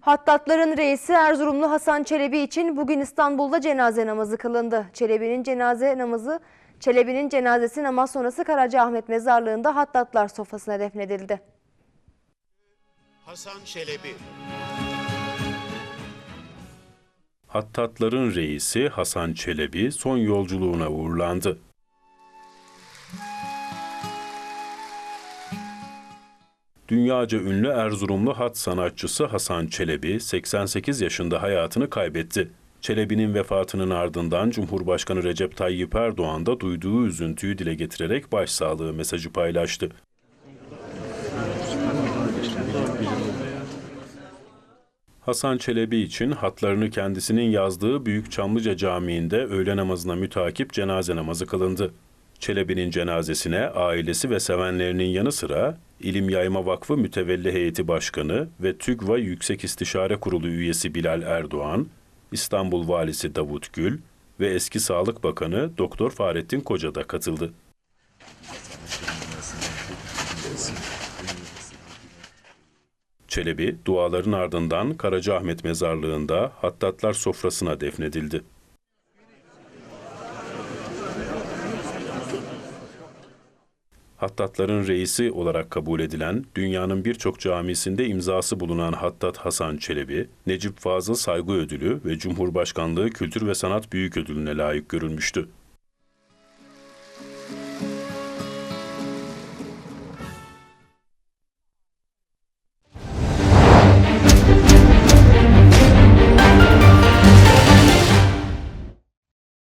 Hattatların reisi Erzurumlu Hasan Çelebi için bugün İstanbul'da cenaze namazı kılındı. Çelebi'nin cenaze namazı Çelebi'nin cenazesi namaz sonrası Karacaahmet mezarlığında Hattatlar sofrasına defnedildi. Hasan Çelebi Hattatların reisi Hasan Çelebi son yolculuğuna uğurlandı. Dünyaca ünlü Erzurumlu hat sanatçısı Hasan Çelebi 88 yaşında hayatını kaybetti. Çelebi'nin vefatının ardından Cumhurbaşkanı Recep Tayyip Erdoğan da duyduğu üzüntüyü dile getirerek başsağlığı mesajı paylaştı. Hasan Çelebi için hatlarını kendisinin yazdığı Büyük Çamlıca Camii'nde öğle namazına mütakip cenaze namazı kılındı. Çelebi'nin cenazesine ailesi ve sevenlerinin yanı sıra İlim Yayma Vakfı Mütevelli Heyeti Başkanı ve TÜGVA Yüksek İstişare Kurulu üyesi Bilal Erdoğan, İstanbul Valisi Davut Gül ve eski Sağlık Bakanı Doktor Fahrettin Koca da katıldı. Çelebi duaların ardından Karacaahmet mezarlığında Hattatlar sofrasına defnedildi. Hattatların reisi olarak kabul edilen, dünyanın birçok camisinde imzası bulunan Hattat Hasan Çelebi, Necip Fazıl Saygı Ödülü ve Cumhurbaşkanlığı Kültür ve Sanat Büyük Ödülüne layık görülmüştü.